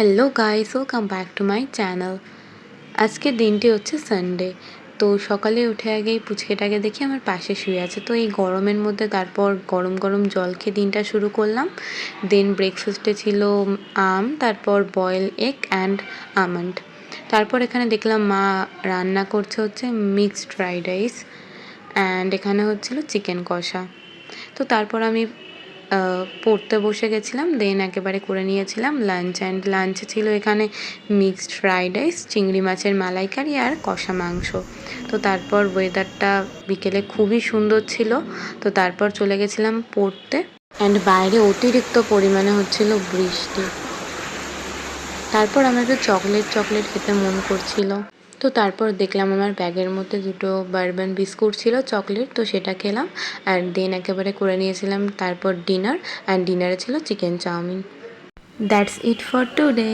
Hello guys welcome back to my channel আজকের দিনটি হচ্ছে সানডে তো সকালে উঠে আগেই পুচকেটাকে দেখি আমার পাশে শুয়ে আছে। তো এই গরমের মধ্যে তারপর গরম গরম জল খেয়ে দিনটা শুরু করলাম। দেন ব্রেকফাস্টে ছিল আম, তারপর বয়েল এগ অ্যান্ড আমন্ড তারপর এখানে দেখলাম মা রান্না করছে হচ্ছে মিক্সড ফ্রাইড রাইস অ্যান্ড এখানে হচ্ছিল চিকেন কষা। তো তারপর আমি পড়তে বসে গেছিলাম দেন একেবারে করে নিয়েছিলাম। লাঞ্চ অ্যান্ড লাঞ্চে ছিল এখানে মিক্সড ফ্রাইড রাইস চিংড়ি মাছের মালাইকারি আর কষা মাংস। তো তারপর ওয়েদারটা বিকেলে খুবই সুন্দর ছিল। তো তারপর চলে গেছিলাম পড়তে। অ্যান্ড বাইরে অতিরিক্ত পরিমাণে হচ্ছিল বৃষ্টি। তারপর আমার একটু চকলেট চকলেট খেতে মন করছিল। তো তারপর দেখলাম আমার ব্যাগের মধ্যে দুটো বারবান বিস্কুট ছিল, চকলেট, তো সেটা খেলাম অ্যান্ড দেন একেবারে করে নিয়েছিলাম তারপর ডিনার অ্যান্ড ডিনারে ছিল chicken chow mein. That's it for today